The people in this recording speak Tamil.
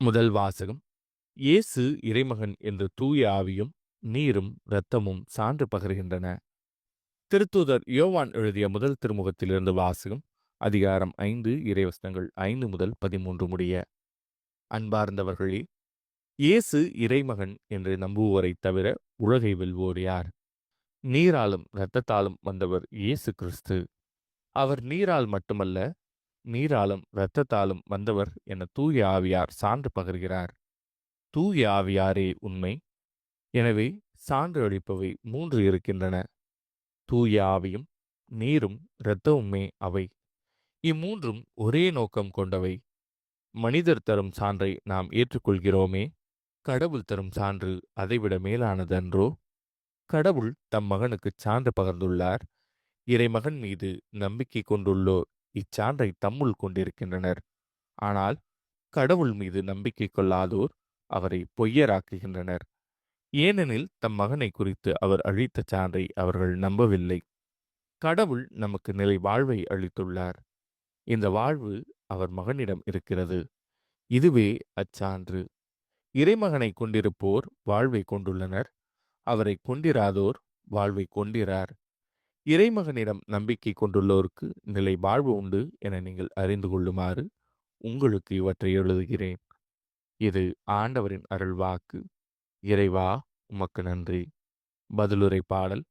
முதல் வாசகம். இயேசு இறைமகன் என்று தூய ஆவியும் நீரும் இரத்தமும் சான்று பகர்கின்றன. திருத்தூதர் யோவான் எழுதிய முதல் திருமுகத்திலிருந்து வாசகம் அதிகாரம் ஐந்து இறைவசனங்கள் ஐந்து முதல் பதிமூன்று முடிய. அன்பார்ந்தவர்களே இயேசு இறைமகன் என்று நம்புவோரைத் தவிர உலகை வெல்வோர் யார்? நீராலும் இரத்தத்தாலும் வந்தவர் இயேசு கிறிஸ்து. அவர் நீரால் மட்டுமல்ல நீராலும் இரத்தத்தாலும் வந்தவர் என தூய ஆவியார் சான்று பகர்கிறார். தூய ஆவியாரே உண்மை. எனவே சான்று அளிப்பவை மூன்று இருக்கின்றன. தூய ஆவியும் நீரும் இரத்தமுமே அவை. இம்மூன்றும் ஒரே நோக்கம் கொண்டவை. மனிதர் தரும் சான்றை நாம் ஏற்றுக்கொள்கிறோமே. கடவுள் தரும் சான்று அதைவிட மேலானதன்றோ? கடவுள் தம் மகனுக்குச் சான்று பகர்ந்துள்ளார். இறைமகன் மீது நம்பிக்கை கொண்டுள்ளோர் இச்சான்றை தம்முள் கொண்டிருக்கின்றனர். ஆனால் கடவுள் மீது நம்பிக்கை கொள்ளாதோர் அவரை பொய்யராக்குகின்றனர். ஏனெனில் தம் மகனை குறித்து அவர் அழித்த சான்றை அவர்கள் நம்பவில்லை. கடவுள் நமக்கு நிலை வாழ்வை அளித்துள்ளார். இந்த வாழ்வு அவர் மகனிடம் இருக்கிறது. இதுவே அச்சான்று. இறைமகனை கொண்டிருப்போர் வாழ்வை கொண்டுள்ளனர். அவரை கொண்டிராதோர் வாழ்வை கொண்டிறார் இறைமகனிடம் நம்பிக்கை கொண்டுள்ளோருக்கு நிலை வாழ்வு உண்டு என நீங்கள் அறிந்து கொள்ளுமாறு உங்களுக்கு இவற்றை எழுதுகிறேன். இது ஆண்டவரின் அருள்வாக்கு. இறைவா உமக்கு நன்றி. பதிலுரை பாடல்